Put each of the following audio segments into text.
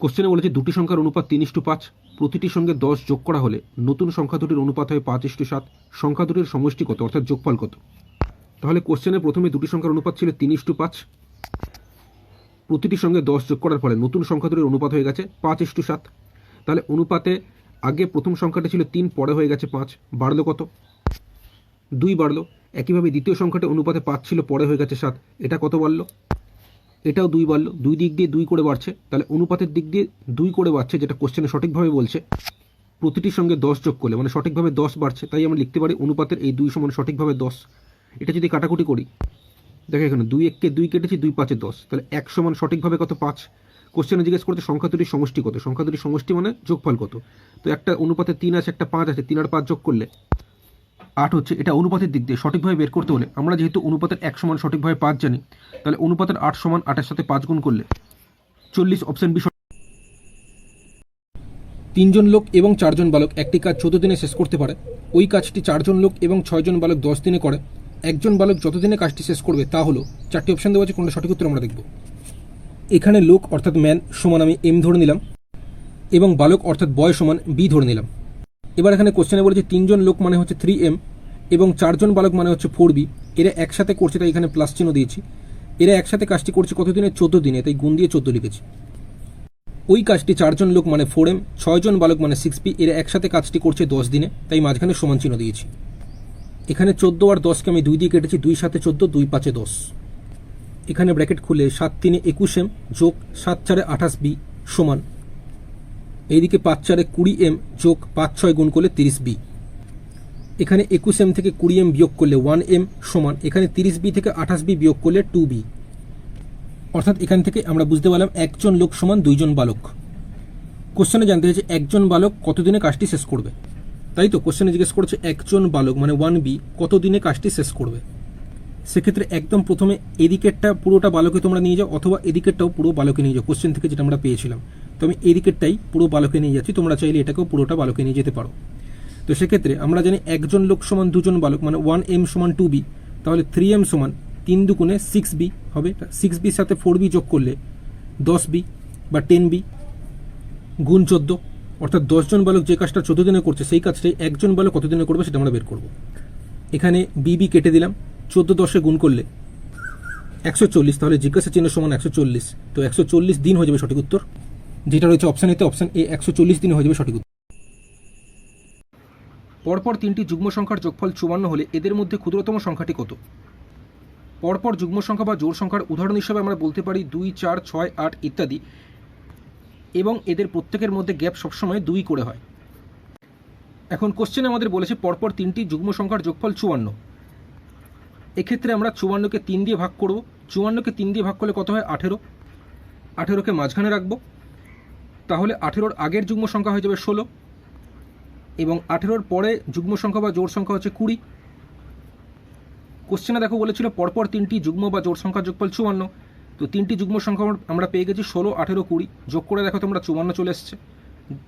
কোশ্চেনে বলেছে দুটি সংখ্যার অনুপাত তিন ইস্টু পাঁচ। প্রতিটির সঙ্গে দশ যোগ করা হলে নতুন সংখ্যা দুটির অনুপাত হয় পাঁচ ইস্টু সাত। সংখ্যা দুটির সমষ্টি কত, অর্থাৎ যোগফল কত? তাহলে কোশ্চেনে প্রথমে দুটি সংখ্যার অনুপাত ছিল তিন ইস্টু পাঁচ। প্রতিটির সঙ্গে দশ যোগ করার ফলে নতুন সংখ্যা দুটির অনুপাত হয়ে গেছে পাঁচ ইস্টু সাত। তাহলে অনুপাতে আগে প্রথম সংখ্যাটা ছিল তিন, পরে হয়ে গেছে পাঁচ। বাড়লো কত? দুই বাড়লো। একইভাবে দ্বিতীয় সংখ্যাটা অনুপাতে পাঁচ ছিল, পরে হয়ে গেছে সাত। এটা কত বাড়লো? এটাও দুই বাড়লো দুই দিক দিয়ে দুই করে বাড়ছে। তাহলে অনুপাতের দিক দিয়ে দুই করে বাড়ছে, যেটা কোশ্চেনে সঠিকভাবে বলছে। প্রতিটির সঙ্গে দশ যোগ করলে মানে সঠিকভাবে দশ বাড়ছে, তাই আমরা লিখতে পারি অনুপাতের এই দুই সমান সঠিকভাবে দশ। এটা যদি কাটাকুটি করি, দেখো এখানে দুই এককে দুই কেটেছি, দুই পাঁচে দশ। তাহলে এক সমান সঠিকভাবে কত? পাঁচ। কোশ্চেনে জিজ্ঞেস করতে সংখ্যা দুটির সমষ্টি কত? সংখ্যা দুটির সমষ্টি মানে যোগফল কত? তো একটা অনুপাতে তিন আছে, একটা পাঁচ আছে, তিন আর পাঁচ যোগ করলে আট হচ্ছে এটা অনুপাতের দিক দিয়ে সঠিকভাবে বের করতে হলে আমরা যেহেতু অনুপাতের এক সমান সঠিকভাবে পাঁচ জানি, তাহলে অনুপাতের আট সমান আটের সাথে পাঁচ গুণ করলে চল্লিশ অপশন বি সঠিক। তিনজন লোক এবং চারজন বালক একটি কাজ চোদ্দ দিনে শেষ করতে পারে, ওই কাজটি চারজন লোক এবং ছয়জন বালক দশ দিনে করে, একজন বালক যতদিনে কাজটি শেষ করবে তা হলো, চারটি অপশন দেওয়া আছে, কোনটা সঠিক উত্তর আমরা দেখব এখানে লোক অর্থাৎ ম্যান সমান আমি এম ধরে নিলাম, এবং বালক অর্থাৎ বয় সমান বি ধরে নিলাম এবার এখানে কোশ্চেনে বলেছে, তিনজন লোক মানে হচ্ছে থ্রি এম এবং চারজন বালক মানে হচ্ছে ফোর বি এরা একসাথে করছে, তাই এখানে প্লাস চিহ্ন দিয়েছি। এরা একসাথে কাজটি করছে কতদিনে চোদ্দ দিনে, তাই গুণ দিয়ে চোদ্দ লিখেছি। ওই কাজটি চারজন লোক মানে ফোর এম ছয়জন বালক মানে সিক্স পি এরা একসাথে কাজটি করছে দশ দিনে, তাই মাঝখানে সমান চিহ্ন দিয়েছি। এখানে চোদ্দ আর দশকে আমি দুই দিয়ে কেটেছি, দুই সাথে চোদ্দ, দুই পাঁচে দশ। এখানে ব্র্যাকেট খুলে সাত তিনে একুশ এম যোগ সাত চারে আঠাশ বি সমান এইদিকে পাঁচ চারে কুড়ি এম যোগ পাঁচ ছয় গুণ করলে তিরিশ বি। এখানে একুশ এম থেকে কুড়ি এম বিয়োগ করলে ওয়ান এম সমান এখানে তিরিশ বি থেকে আঠাশ বি বিয়োগ করলে টু বি। অর্থাৎ এখান থেকে আমরা বুঝতে পারলাম একজন লোক সমান দুইজন বালক। কোশ্চেনে জানতে চাইছে একজন বালক কতদিনে কাজটি শেষ করবে? তাই তো কোশ্চেনে জিজ্ঞেস করেছে একজন বালক মানে ওয়ান বি কতদিনে কাজটি শেষ করবে? সেক্ষেত্রে একদম প্রথমে এদিকেরটা পুরোটা বালকে তোমরা নিয়ে যাও অথবা এদিকেরটাও পুরো বালকে নিয়ে যাও, কোশ্চেন থেকে যেটা আমরা পেয়েছিলাম। তো আমি এদিকেরটাই পুরো বালকে নিয়ে যাচ্ছি। তোমরা চাইলে এটাকেও পুরোটা বালকে নিয়ে যেতে পারো। তো সেক্ষেত্রে আমরা জানি একজন লোক সমান দুজন বালক মানে ওয়ান এম সমান টু বি তাহলে থ্রি এম সমান তিন দুগুণে সিক্স বি হবে। সিক্স বির সাথে ফোর বি যোগ করলে দশ বি বা টেন বি গুণ চোদ্দ, অর্থাৎ দশজন বালক যে কাজটা চোদ্দ দিনে করছে, সেই কাজটাই একজন বালক কত দিনে করবে সেটা আমরা বের করব। এখানে বিবি কেটে দিলাম, চোদ্দ দশে গুণ করলে একশো চল্লিশ, তাহলে জিজ্ঞাসা চিহ্ন সমান একশো চল্লিশ। তো একশো চল্লিশ দিন হয়ে যাবে সঠিক উত্তর। যেটা রয়েছে অপশান এতে অপশান এ একশো চল্লিশ দিন হয়ে যাবে সঠিক পরপর তিনটি যুগ্ম সংখ্যার যোগফল চুয়ান্ন হলে এদের মধ্যে ক্ষুদ্রতম সংখ্যাটি কত? পরপর যুগ্ম সংখ্যা বা জোর সংখ্যার উদাহরণ হিসেবে আমরা বলতে পারি দুই, চার, ছয়, আট ইত্যাদি এবং এদের প্রত্যেকের মধ্যে গ্যাপ সবসময় দুই করে হয়। এখন কোশ্চেনে আমাদের বলেছে পরপর তিনটি যুগ্ম সংখ্যার যোগফল চুয়ান্ন। এক্ষেত্রে আমরা চুয়ান্নকে তিন দিয়ে ভাগ করব। চুয়ান্নকে তিন দিয়ে ভাগ করলে কত হয়? আঠেরো। আঠেরোকে মাঝখানে রাখব। তাহলে আঠেরোর আগের যুগ্ম সংখ্যা হয়ে যাবে ষোলো। এবং আঠেরোর পরে যুগ্ম সংখ্যা বা জোড় সংখ্যা হচ্ছে কুড়ি। কোশ্চেনে দেখো বলেছিল, পরপর তিনটি যুগ্ম বা জোড় সংখ্যার যোগফল চুয়ান্ন। তো তিনটি যুগ্ম সংখ্যা আমরা- পেয়ে গেছি ষোলো, আঠেরো, কুড়ি। যোগ করে দেখো তোমরা চুয়ান্ন চলে এসছে।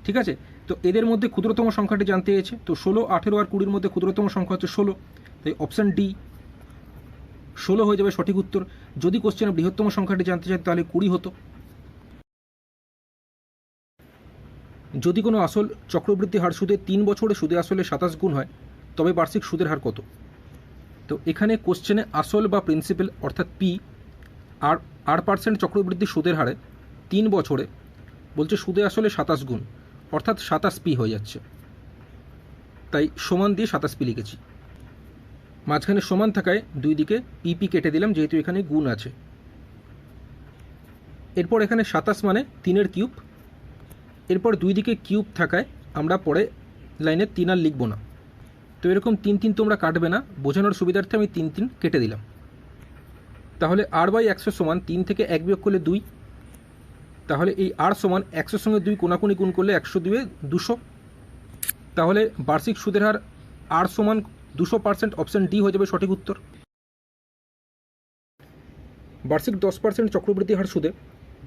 ঠিক আছে? তো এদের মধ্যে ক্ষুদ্রতম সংখ্যাটি জানতে চেয়েছে তো ষোলো, আঠেরো আর কুড়ির মধ্যে ক্ষুদ্রতম সংখ্যা হচ্ছে ষোলো। তাই অপশান ডি ষোলো হয়ে যাবে সঠিক উত্তর। যদি কোশ্চেনে বৃহত্তম সংখ্যাটি জানতে চাই, তাহলে কুড়ি হতো। যদি কোনো আসল চক্রবৃদ্ধি হার সুদে তিন বছরে সুদে আসলে সাতাশ গুণ হয়, তবে বার্ষিক সুদের হার কত? তো এখানে কোশ্চেনে আসল বা প্রিন্সিপাল অর্থাৎ পি আর আট পার্সেন্ট চক্রবৃদ্ধি সুদের হারে তিন বছরে বলছে সুদে আসলে সাতাশ গুণ, অর্থাৎ সাতাশ পি হয়ে যাচ্ছে। তাই সমান দিয়ে সাতাশ পি লিখেছি। মাঝখানে সমান থাকায় দুই দিকে পিপি কেটে দিলাম, যেহেতু এখানে গুণ আছে। এরপর এখানে সাতাশ মানে তিনের কিউব এরপর দুই দিকে কিউব থাকায় আমরা পরে লাইনে তিন আর লিখব না। তো এরকম তিন তিন তোমরা কাটবে না। বোঝানোর সুবিধার্থে আমি তিন তিন কেটে দিলাম। তাহলে আর বাই একশো সমান তিন থেকে এক বিয়োগ করলে দুই। তাহলে এই আর সমান একশোর সঙ্গে দুই কোনাকুনি গুণ করলে একশো দুয়ে দুশো। তাহলে বার্ষিক সুদের হার আর সমান দুশো পার্সেন্ট অপশান ডি হয়ে যাবে সঠিক উত্তর। বার্ষিক দশ পার্সেন্ট চক্রবৃদ্ধি হার সুদে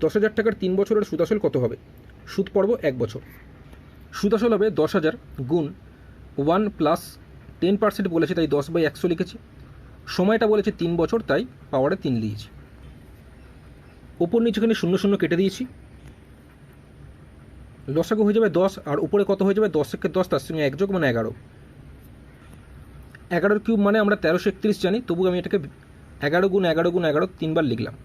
দশ হাজার টাকার তিন বছরের সুদাসল কত হবে? সুদ পর্ব এক বছর। সুদাসল হবে দশ হাজার গুণ ওয়ান প্লাস টেন পার্সেন্ট বলেছে, তাই দশ বাই একশো লিখেছি। সময়টা বলেছে তিন বছর, তাই পাওয়ারে তিন লিখেছি। ওপর নিচেখানে শূন্য শূন্য কেটে দিয়েছি। লসাগু হয়ে যাবে দশ, আর উপরে কত হয়ে যাবে দশ থেকে দশ, তার সঙ্গে এক যোগ মানে এগারো। এগারোর কিউব মানে আমরা তেরোশো একত্রিশ জানি, তবু আমি এটাকে এগারো গুণ এগারো গুণ এগারো তিনবার লিখলাম।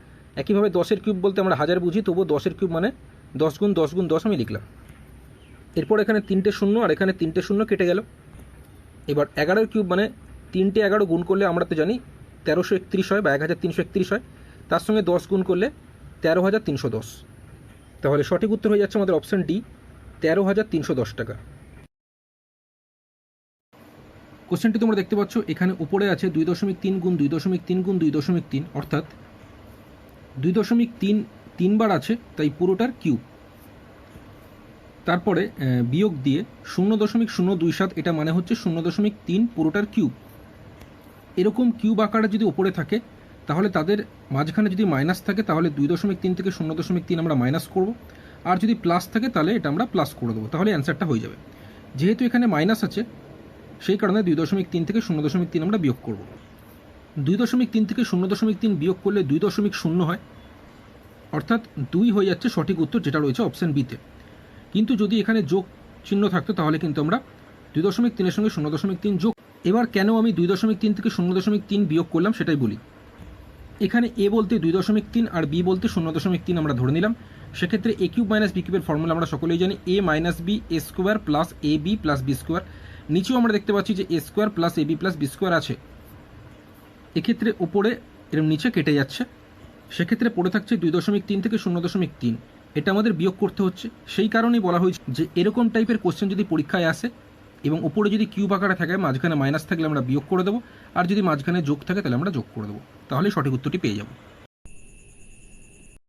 একইভাবে দশের কিউব বলতে আমরা হাজার বুঝি, তবুও দশের কিউব মানে দশ গুণ দশ গুণ, দশ আমি লিখলাম। এরপর এখানে তিনটে শূন্য আর এখানে তিনটে শূন্য কেটে গেল। এবার এগারোর কিউব মানে তিনটে এগারো গুণ করলে আমরা তো জানি তেরোশো একত্রিশ হয় বা এক হাজার তিনশো একত্রিশ হয়। তার সঙ্গে দশ গুণ করলে তেরো হাজার তিনশো দশ। তাহলে সঠিক উত্তর হয়ে যাচ্ছে আমাদের অপশান ডি তেরো হাজার তিনশো দশ টাকা। কোশ্চেনটি তোমরা দেখতে পাচ্ছ, এখানে উপরে আছে দুই দশমিক তিন গুণ, দুই দশমিক তিন গুণ, দুই দশমিক তিন। অর্থাৎ দুই দশমিক তিন তিনবার আছে, তাই পুরোটার কিউব তারপরে বিয়োগ দিয়ে শূন্য দশমিক শূন্য দুই সাত, এটা মানে হচ্ছে শূন্য দশমিক তিন, পুরোটার কিউব। এরকম কিউব আকারে যদি ওপরে থাকে, তাহলে তাদের মাঝখানে যদি মাইনাস থাকে, তাহলে দুই দশমিক তিন থেকে শূন্য দশমিক তিন আমরা মাইনাস করব। আর যদি প্লাস থাকে, তাহলে এটা আমরা প্লাস করে দেবো। তাহলে অ্যান্সারটা হয়ে যাবে। যেহেতু এখানে মাইনাস আছে, সেই কারণে দুই দশমিক তিন থেকে শূন্য দশমিক তিন আমরা বিয়োগ করব। দুই দশমিক তিন থেকে শূন্য দশমিক তিন বিয়োগ করলে দুই দশমিক শূন্য হয়। অর্থাৎ দুই হয়ে যাচ্ছে সঠিক উত্তর যেটা রয়েছে অপশান বিতে কিন্তু যদি এখানে যোগ চিহ্ন থাকতো, তাহলে কিন্তু আমরা দুই দশমিক তিনের সঙ্গে শূন্য দশমিক তিন যোগ এবার কেন আমি দুই দশমিক তিন থেকে শূন্য দশমিক তিন বিয়োগ করলাম সেটাই বলি। এখানে এ বলতে দুই দশমিক তিন আর বি বলতে শূন্য দশমিক তিন আমরা ধরে নিলাম। সেক্ষেত্রে এ কিউব মাইনাস বি কিউবের ফর্মুলা আমরা সকলেই জানি। A minus B A square plus A B plus B square. নিচেও আমরা দেখতে পাচ্ছি যে A square plus A B plus B square আছে। এক্ষেত্রে উপরে এরম নিচে কেটে যাচ্ছে। সেক্ষেত্রে পড়ে থাকছে দুই দশমিক তিন থেকে শূন্য দশমিক তিন। এটা আমাদের বিয়োগ করতে হচ্ছে। সেই কারণেই বলা হয়েছে যে এরকম টাইপের কোশ্চেন যদি পরীক্ষায় আসে এবং উপরে যদি কিউ আকারে থাকে, মাঝখানে মাইনাস থাকলে আমরা বিয়োগ করে দেবো। আর যদি মাঝখানে যোগ থাকে, তাহলে আমরা যোগ করে দেবো। তাহলে সঠিক উত্তরটি পেয়ে যাব।